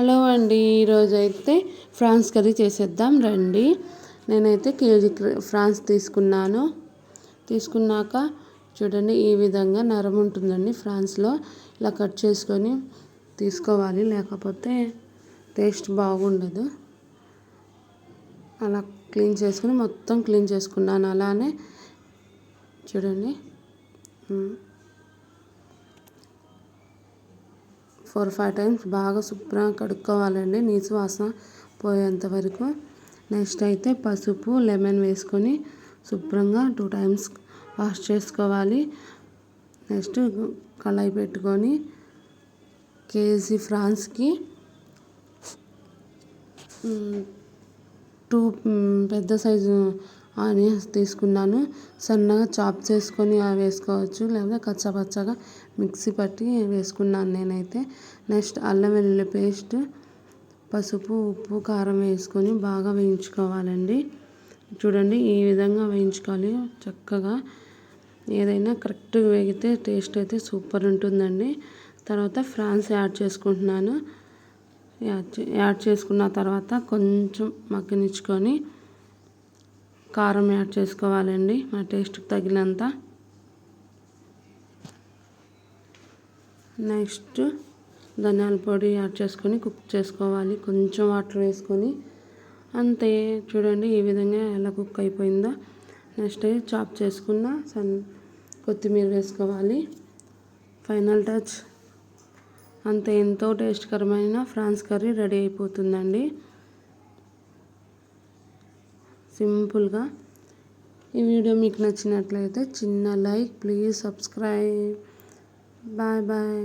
Hello అండి ఈరోజు అయితే ఫ్రాన్స్ కర్రీ చేసేద్దాం రండి. నేనైతే కేజీ ఫ్రాన్స్ తీసుకున్నాను. తీసుకున్నాక చూడండి ఈ విధంగా నరం ఉంటుందండి ఫ్రాన్స్లో. ఇలా కట్ చేసుకొని తీసుకోవాలి లేకపోతే టేస్ట్ బాగుండదు. అలా క్లీన్ చేసుకుని మొత్తం క్లీన్ చేసుకున్నాను అలానే చూడండి. ఫోర్ ఫైవ్ టైమ్స్ బాగా శుభ్రంగా కడుక్కోవాలండి. నీసు వాసన పోయేంత వరకు. నెక్స్ట్ అయితే పసుపు లెమన్ వేసుకొని శుభ్రంగా టూ టైమ్స్ వాష్ చేసుకోవాలి. నెక్స్ట్ కళాయి పెట్టుకొని కేజీ ఫ్రాన్స్కి టూ పెద్ద సైజు ఆనియన్స్ తీసుకున్నాను. సన్నగా చాప్ చేసుకొని వేసుకోవచ్చు. లేదా కచ్చాపచ్చగా మిక్సీ పట్టి వేసుకున్నాను నేనైతే. నెక్స్ట్ అల్లం వెల్లుల్లి పేస్ట్ పసుపు ఉప్పు కారం వేసుకొని బాగా వేయించుకోవాలండి. చూడండి ఈ విధంగా వేయించుకోవాలి. చక్కగా ఏదైనా కరెక్ట్గా వేగితే టేస్ట్ అయితే సూపర్ ఉంటుందండి. తర్వాత ఫ్రాన్స్ యాడ్ చేసుకుంటున్నాను. యాడ్ యాడ్ చేసుకున్న తర్వాత కొంచెం మగ్గనిచ్చుకొని కారం యాడ్ చేసుకోవాలండి మన టేస్ట్కి తగినంత. నెక్స్ట్ ధనియాల పొడి యాడ్ చేసుకొని కుక్ చేసుకోవాలి కొంచెం వాటర్ వేసుకొని. అంతే చూడండి ఈ విధంగా ఎలా కుక్ అయిపోయిందో. నెక్స్ట్ చాప్ చేసుకున్న సన్ కొత్తిమీర వేసుకోవాలి. Final touch. అంత ఎంతో టేస్ట్కరమైన ఫ్రాన్స్ కర్రీ రెడీ అయిపోతుందండి. సింపుల్గా. ఈ వీడియో మీకు నచ్చినట్లయితే చిన్న like please subscribe. Bye bye.